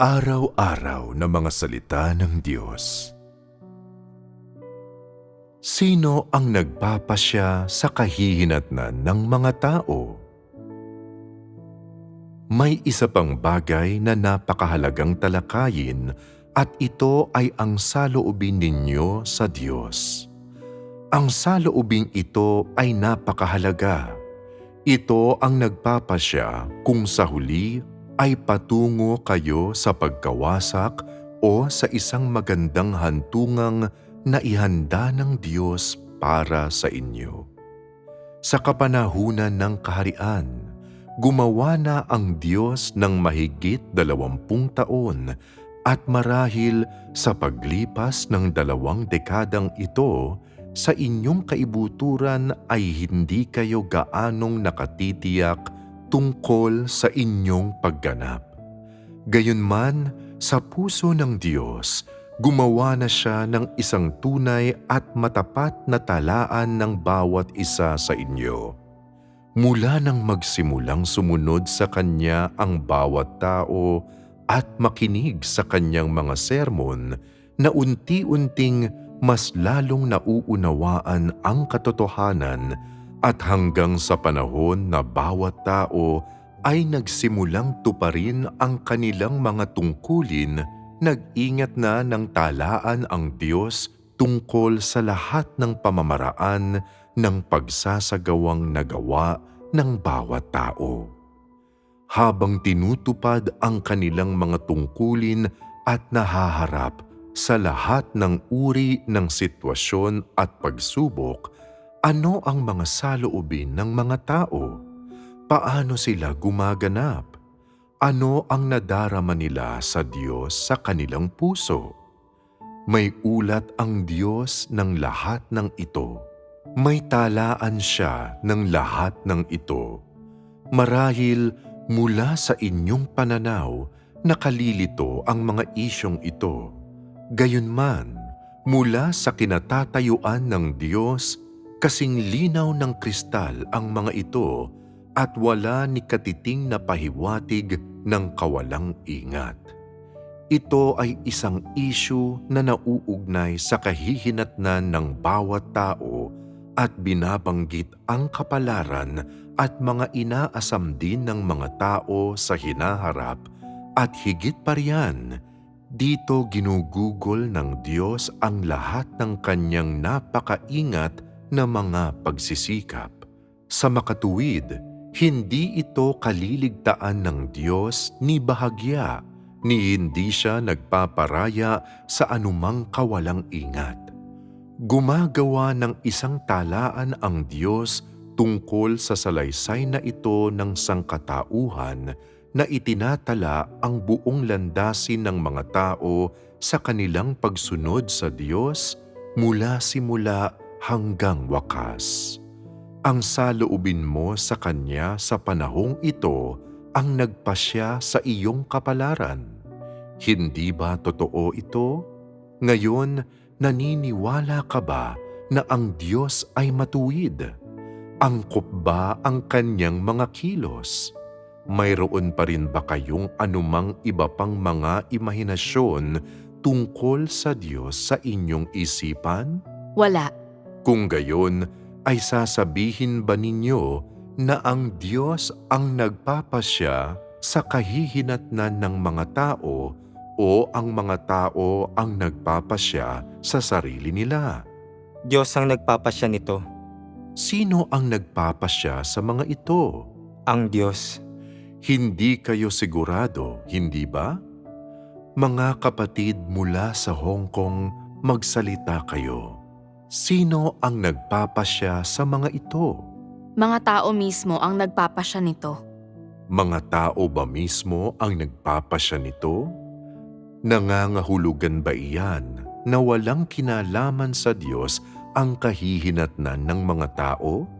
Pang-araw-araw na mga salita ng Diyos. Sino ang nagpapasya sa kahihinatnan ng mga tao? May isa pang bagay na napakahalagang talakayin at ito ay ang saloobin ninyo sa Diyos. Ang saloobing ito ay napakahalaga. Ito ang nagpapasya kung sa huli ay patungo kayo sa pagkawasak o sa isang magandang hantungang na ihanda ng Diyos para sa inyo. Sa kapanahunan ng kaharian, gumawa na ang Diyos ng mahigit dalawampung taon at marahil sa paglipas ng dalawang dekadang ito, sa inyong kaibuturan ay hindi kayo gaanong nakatitiyak tungkol sa inyong pagganap. Gayunman, sa puso ng Diyos, gumawa na siya ng isang tunay at matapat na talaan ng bawat isa sa inyo. Mula nang magsimulang sumunod sa Kanya ang bawat tao at makinig sa Kanyang mga sermon na unti-unting mas lalong nauunawaan ang katotohanan at hanggang sa panahon na bawat tao ay nagsimulang tuparin ang kanilang mga tungkulin, nag-ingat na ng talaan ang Diyos tungkol sa lahat ng pamamaraan ng pagsasagawang nagawa ng bawat tao. Habang tinutupad ang kanilang mga tungkulin at nahaharap sa lahat ng uri ng sitwasyon at pagsubok, ano ang mga saloobin ng mga tao? Paano sila gumaganap? Ano ang nadarama nila sa Diyos sa kanilang puso? May ulat ang Diyos ng lahat ng ito. May talaan siya ng lahat ng ito. Marahil mula sa inyong pananaw, nakalilito ang mga isyong ito. Gayunman, mula sa kinatatayuan ng Diyos, Kasing linaw ng kristal ang mga ito at wala ni katiting na pahiwatig ng kawalang ingat. Ito ay isang issue na nauugnay sa kahihinatnan ng bawat tao at binabanggit ang kapalaran at mga inaasam din ng mga tao sa hinaharap at higit pa riyan, dito ginugugol ng Diyos ang lahat ng kanyang napakaingat na mga pagsisikap. Sa makatuwid, hindi ito kaliligtaan ng Diyos ni bahagya, ni hindi siya nagpaparaya sa anumang kawalang ingat. Gumagawa ng isang talaan ang Diyos tungkol sa salaysay na ito ng sangkatauhan na itinatala ang buong landasin ng mga tao sa kanilang pagsunod sa Diyos mula simula hanggang wakas. Ang saloobin mo sa Kanya sa panahong ito ang nagpasya sa iyong kapalaran. Hindi ba totoo ito? Ngayon, naniniwala ka ba na ang Diyos ay matuwid? Angkop ba ang Kanyang mga kilos? Mayroon pa rin ba kayong anumang iba pang mga imahinasyon tungkol sa Diyos sa inyong isipan? Wala. Kung gayon, ay sasabihin ba ninyo na ang Diyos ang nagpapasya sa kahihinatnan ng mga tao o ang mga tao ang nagpapasya sa sarili nila? Diyos ang nagpapasya nito, Sino ang nagpapasya sa mga ito? ang Diyos. Hindi kayo sigurado, hindi ba? Mga kapatid mula sa Hong Kong, magsalita kayo. Sino ang nagpapasya sa mga ito? Mga tao mismo ang nagpapasya nito. Mga tao ba mismo ang nagpapasya nito? Nangangahulugan ba iyan na walang kinalaman sa Diyos ang kahihinatnan ng mga tao?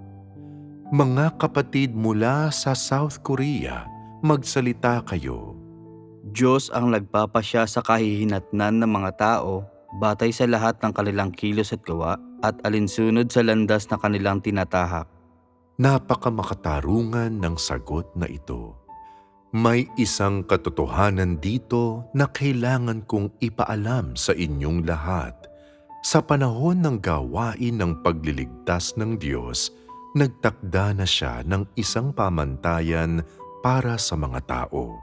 Mga kapatid mula sa South Korea, magsalita kayo. Diyos ang nagpapasya sa kahihinatnan ng mga tao batay sa lahat ng kanilang kilos at gawa at alinsunod sa landas na kanilang tinatahak. Napakamakatarungan ng sagot na ito. May isang katotohanan dito na kailangan kong ipaalam sa inyong lahat. Sa panahon ng gawain ng pagliligtas ng Diyos, nagtakda na siya ng isang pamantayan para sa mga tao.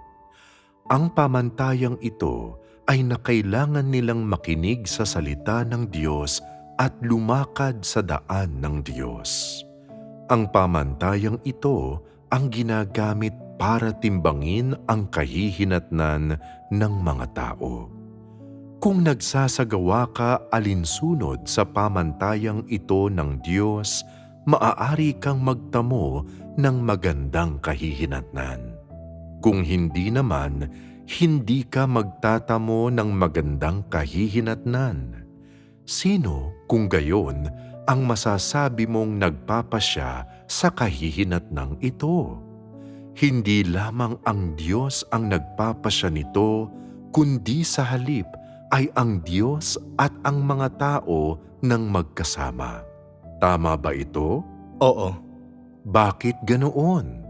Ang pamantayang ito ay nakailangan nilang makinig sa salita ng Diyos at lumakad sa daan ng Diyos. Ang pamantayang ito ang ginagamit para timbangin ang kahihinatnan ng mga tao. Kung nagsasagawa ka alinsunod sa pamantayang ito ng Diyos, maaari kang magtamo ng magandang kahihinatnan. Kung hindi naman, hindi ka magtatamo ng magandang kahihinatnan. Sino kung gayon ang masasabi mong nagpapasya sa kahihinatnang ito? Hindi lamang ang Diyos ang nagpapasya nito, kundi sa halip ay ang Diyos at ang mga tao ng magkasama. Tama ba ito? Oo. Bakit ganoon?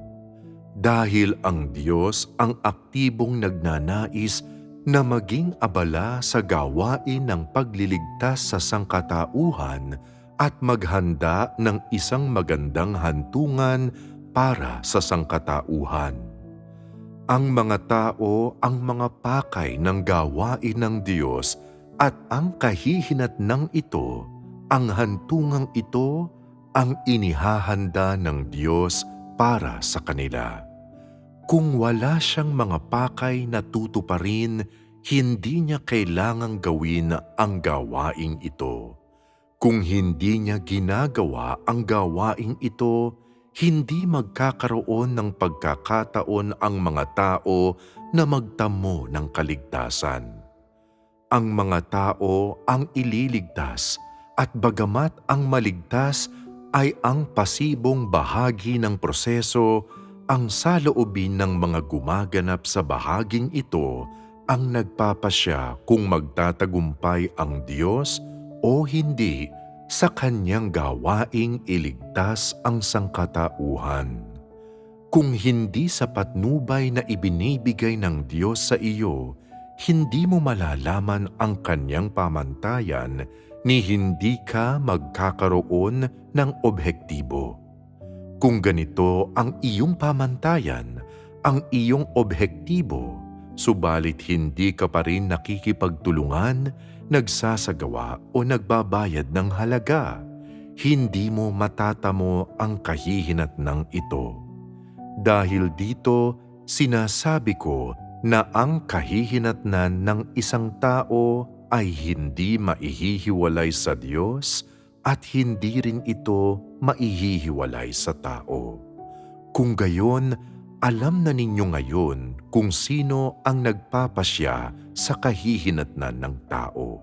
Dahil ang Diyos ang aktibong nagnanais na maging abala sa gawain ng pagliligtas sa sangkatauhan at maghanda ng isang magandang hantungan para sa sangkatauhan. Ang mga tao ang mga pakay ng gawain ng Diyos at ang kahihinat ng ito, ang hantungang ito, ang inihahanda ng Diyos para sa kanila. Kung wala siyang mga pakay na tutuparin, hindi niya kailangang gawin ang gawaing ito. Kung hindi niya ginagawa ang gawaing ito, hindi magkakaroon ng pagkakataon ang mga tao na magtamo ng kaligtasan. Ang mga tao ang ililigtas at bagamat ang maligtas ay ang pasibong bahagi ng proseso, ang saloobin ng mga gumaganap sa bahaging ito ang nagpapasya kung magtatagumpay ang Diyos o hindi sa kanyang gawaing iligtas ang sangkatauhan. Kung hindi sa patnubay na ibinibigay ng Diyos sa iyo, hindi mo malalaman ang kanyang pamantayan ni hindi ka magkakaroon ng objektibo. Kung ganito ang iyong pamantayan, ang iyong objektibo, subalit hindi ka pa rin nakikipagtulungan, nagsasagawa o nagbabayad ng halaga, hindi mo matatamo ang kahihinat ng ito. Dahil dito, sinasabi ko na ang kahihinatnan ng isang tao ay hindi maihihiwalay sa Diyos at hindi rin ito maihihiwalay sa tao. Kung gayon, alam na ninyo ngayon kung sino ang nagpapasya sa kahihinatnan ng tao.